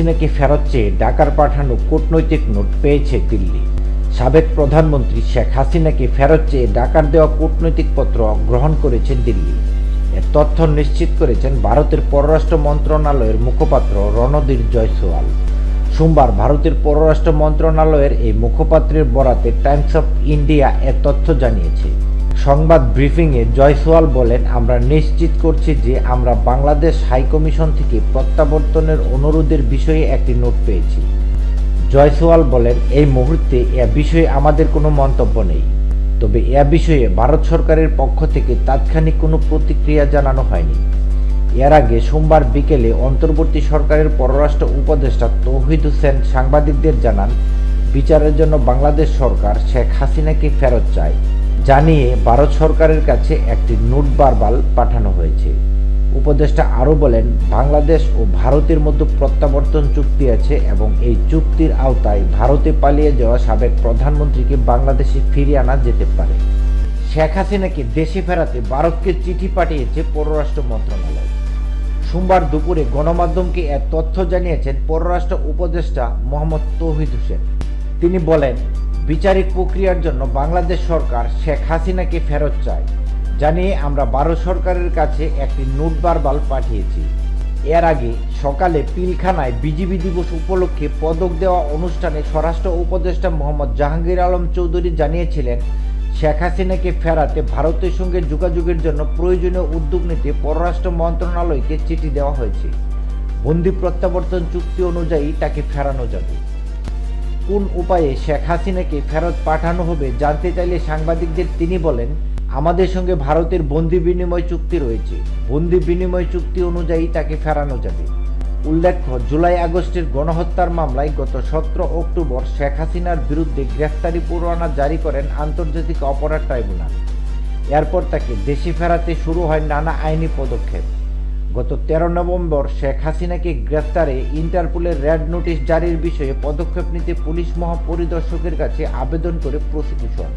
হাসিনাকে ফেরত চেয়ে ডাকার পাঠানো কূটনৈতিক নোট পেয়েছে দিল্লি। সাবেক প্রধানমন্ত্রী শেখ হাসিনাকে ফেরত চেয়ে ডাকার দেওয়া কূটনৈতিক পত্র গ্রহণ করেছে দিল্লি। এর তথ্য নিশ্চিত করেছেন ভারতের পররাষ্ট্র মন্ত্রণালয়ের মুখপাত্র রণধীর জয়সওয়াল। সোমবার ভারতের পররাষ্ট্র মন্ত্রণালয়ের এই মুখপাত্রের বরাতে টাইমস অফ ইন্ডিয়া এ তথ্য জানিয়েছে। সংবাদ ব্রিফিংয়ে জয়সওয়াল বলেন, আমরা নিশ্চিত করছি যে আমরা বাংলাদেশ হাইকমিশন থেকে প্রত্যাবর্তনের অনুরোধের বিষয়ে একটি নোট পেয়েছি। জয়সওয়াল বলেন, এই মুহূর্তে এ বিষয়ে আমাদের কোনো মন্তব্য নেই। তবে এ বিষয়ে ভারত সরকারের পক্ষ থেকে তাৎক্ষণিক কোনো প্রতিক্রিয়া জানানো হয়নি। এর আগে সোমবার বিকেলে অন্তর্বর্তী সরকারের পররাষ্ট্র উপদেষ্টা তৌহিদ হোসেন সাংবাদিকদের জানান, বিচারের জন্য বাংলাদেশ সরকার শেখ হাসিনাকে ফেরত চায়। জানিয়ে ভারত সরকারের কাছে একটি নোট বারবাল পাঠানো হয়েছে। উপদেষ্টা আরও বলেন, বাংলাদেশ ও ভারতের মধ্যে প্রত্যাবর্তন চুক্তি আছে এবং এই চুক্তির আওতায় ভারতে পালিয়ে যাওয়া সাবেক প্রধানমন্ত্রীকে বাংলাদেশে ফিরিয়ে আনা যেতে পারে। শেখ হাসিনাকে দেশে ফেরাতে ভারতকে চিঠি পাঠিয়েছে পররাষ্ট্র মন্ত্রণালয়। সোমবার দুপুরে গণমাধ্যমকে এ তথ্য জানিয়েছেন পররাষ্ট্র উপদেষ্টা মোহাম্মদ তৌহিদ হোসেন। তিনি বলেন বিচারিক প্রক্রিয়ার জন্য বাংলাদেশ সরকার শেখ হাসিনাকে ফেরত চায়। জানিয়ে আমরা ভারত সরকারের কাছে একটি নোট বারবাল পাঠিয়েছি। এর আগে সকালে পিলখানায় বিজিবি দিবস উপলক্ষে পদক দেওয়া অনুষ্ঠানে স্বরাষ্ট্র উপদেষ্টা মোহাম্মদ জাহাঙ্গীর আলম চৌধুরী জানিয়েছিলেন, শেখ হাসিনাকে ফেরাতে ভারতের সঙ্গে যোগাযোগের জন্য প্রয়োজনীয় উদ্যোগ নিতে পররাষ্ট্র মন্ত্রণালয়কে চিঠি দেওয়া হয়েছে। বন্দি প্রত্যাবর্তন চুক্তি অনুযায়ী তাকে ফেরানো যাবে। কোন উপায়ে শেখ হাসিনাকে ফেরত পাঠানো হবে জানতে চাইলে সাংবাদিকদের তিনি বলেন, আমাদের সঙ্গে ভারতের বন্দি বিনিময় চুক্তি রয়েছে। বন্দি বিনিময় চুক্তি অনুযায়ী তাকে ফেরানো যাবে। উল্লেখ্য, জুলাই আগস্টের গণহত্যার মামলায় গত সতেরো অক্টোবর শেখ হাসিনার বিরুদ্ধে গ্রেফতারি পরোয়ানা জারি করেন আন্তর্জাতিক অপরাধ ট্রাইব্যুনাল। এরপর তাকে দেশে ফেরাতে শুরু হয় নানা আইনি পদক্ষেপ। গত তেরো নভেম্বর শেখ হাসিনাকে গ্রেফতারে ইন্টারপোলের রেড নোটিশ জারির বিষয়ে পদক্ষেপ নিতে পুলিশ মহাপরিদর্শকের কাছে আবেদন করে প্রসিকিউশন।